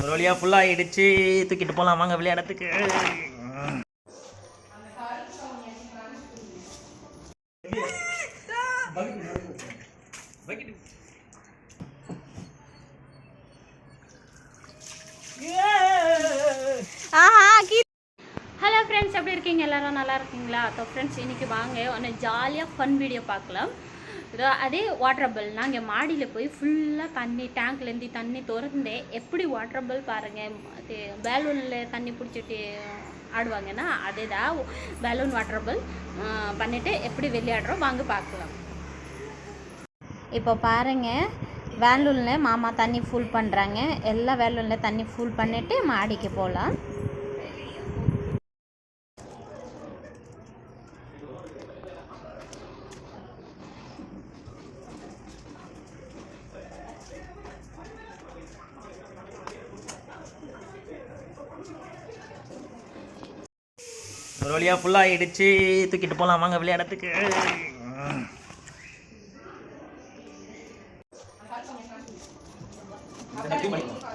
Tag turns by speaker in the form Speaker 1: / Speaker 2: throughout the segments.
Speaker 1: ஒரு வழியா ஃபுல்லாக ஆயிடுச்சு. தூக்கிட்டு போகலாம் வாங்க விளையாடத்துக்கு.
Speaker 2: ஹலோ ஃப்ரெண்ட்ஸ் எப்படி இருக்கீங்க? எல்லாரும் நல்லா இருக்கீங்களா? ஸோ ஃப்ரெண்ட்ஸ் இன்னைக்கு வாங்க ஒன்று ஜாலியாக ஃபன் வீடியோ பார்க்கலாம். இதோ அதே வாட்டர் பல் நாங்கள் மாடியில் போய் ஃபுல்லாக தண்ணி டேங்க்லேருந்து தண்ணி திறந்து எப்படி வாட்டர் பல் பாருங்கள் பேலூனில் தண்ணி பிடிச்சிட்டு ஆடுவாங்கன்னா அதே தான் பேலூன் வாட்டர் பல் பண்ணிவிட்டு எப்படி விளையாடுறோம் வாங்க பார்க்கலாம். இப்போ பாருங்கள் வேலூனில் மாமா தண்ணி ஃபுல் பண்ணுறாங்க எல்லா வேலூனில் தண்ணி ஃபுல் பண்ணிவிட்டு மாடிக்கு போகலாம்
Speaker 1: ஒரு வழியா ஃபுல்லாக இடிச்சு தூக்கிட்டு போகலாம் வாங்க விளையாடத்துக்கு.
Speaker 2: சாய்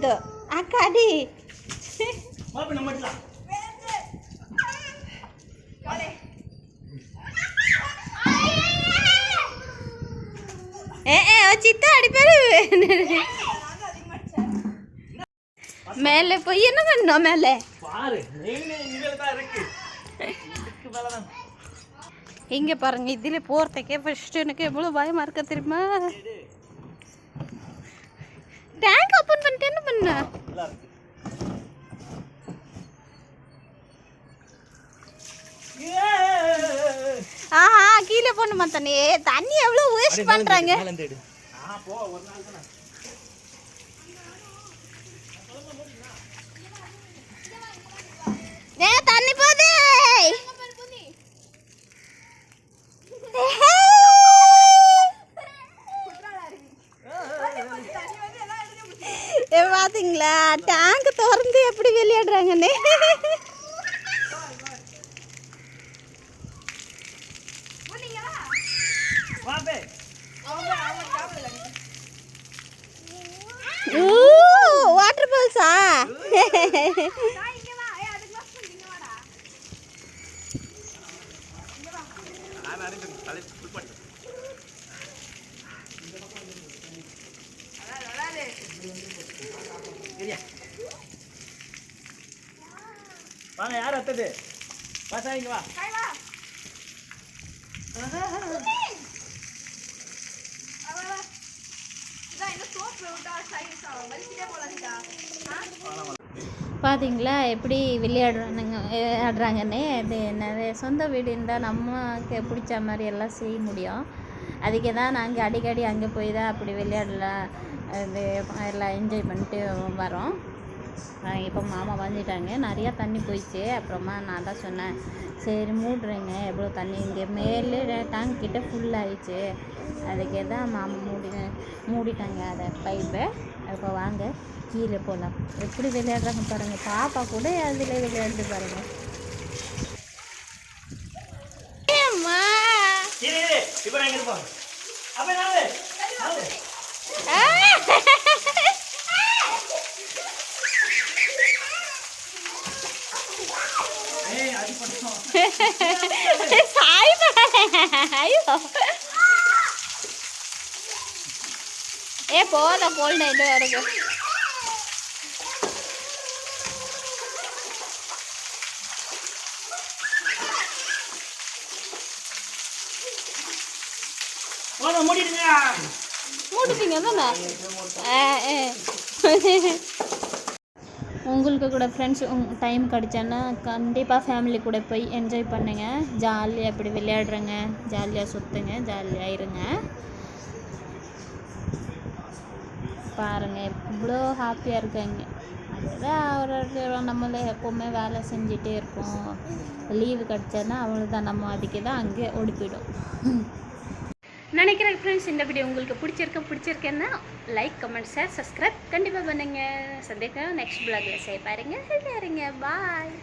Speaker 2: அக்கா அடிச்சிட்டு அக்கா அடி ஏ ஏ வச்சிட்டு அடிப்பாரு மேலே போய் என்ன பண்ணோம் மேலே
Speaker 1: பாரு இனிமேல் தான் இருக்கு இதுக்கு மேலதான்
Speaker 2: இங்கே பாருங்க இதில் போகிறதுக்கே ஃபர்ஸ்ட் எனக்கு எவ்வளோ பயமாக இருக்க தெரியுமா டேங்க் ஓப்பன் பண்ணிட்டு என்ன பண்ண? ஆஹா கீழே போடணுமா தண்ணி? தண்ணி எவ்வளோ வேஸ்ட் பண்ணுறாங்க
Speaker 1: ஆ போ ஒரு நாள் தானே
Speaker 2: ஏ தண்ணி போதே ஏ பாத்தீங்களா? டேங்க் திறந்து எப்படி விளையாடுறாங்கன்னு? வாட்டர் பால்ஸா
Speaker 1: சரியா வாங்க யார் அத்தது வா. சார் இங்க வா
Speaker 2: பாத்தீங்களா எப்படி விளையாடுறானுங்க விளையாடுறாங்கன்னு இது நிறைய சொந்த வீடு இருந்தால் நமக்கு பிடிச்ச மாதிரி எல்லாம் செய்ய முடியும். அதுக்கு தான் நாங்கள் அடிக்கடி அங்கே போய் தான் அப்படி விளையாடலாம். இது எல்லாம் என்ஜாய் பண்ணிட்டு வரோம். இப்போ மாமா வந்துட்டாங்க. நிறையா தண்ணி போயிடுச்சு. அப்புறமா நான் தான் சொன்னேன் சரி மூடுறேங்க. எவ்வளோ தண்ணி? இங்கே மேலே டேங்க் கிட்ட ஃபுல் ஆயிடுச்சு. அதுக்கே தான் மாமா மூடி மூடிட்டாங்க அதை பைப்பை இப்போ வாங்க கீழே போகலாம் எப்படி விளையாடுறாங்க பாருங்கள் பாப்பா கூட அதில் விளையாடுது பாருங்கள்
Speaker 1: இப்போ நான் இங்க இருப்போம் அப்ப நாளு
Speaker 2: sải mà ஏ போத போல்ட இது வருது.
Speaker 1: மூடிடுங்க.
Speaker 2: மூடிட்டீங்க தானே உங்களுக்கு கூட ஃப்ரெண்ட்ஸ் டைம் கிடச்சான்னா கண்டிப்பாக ஃபேமிலி கூட போய் என்ஜாய் பண்ணுங்கள் ஜாலியாக இப்படி விளையாடுறங்க. ஜாலியாக சுற்றுங்க ஜாலியாக இருங்க. பாருங்கள் எவ்வளோ ஹாப்பியாக இருக்காங்க. அதுதான் அவர் நம்மளே எப்போவுமே வேலை செஞ்சுட்டே இருக்கோம். லீவு கிடச்சான்னா அவ்வளோதான் நம்ம அதுக்கு தான் அங்கே ஓடி போயிடும் நினைக்கிறேன் ஃப்ரெண்ட்ஸ் இந்த வீடியோ உங்களுக்கு பிடிச்சிருக்க பிடிச்சிருக்கேன்னா லைக் கமெண்ட் ஷேர் சப்ஸ்கிரைப் கண்டிப்பாக பண்ணுங்கள் சந்தேகம் நெக்ஸ்ட் பிளாகில் சே பாருங்க. பாய்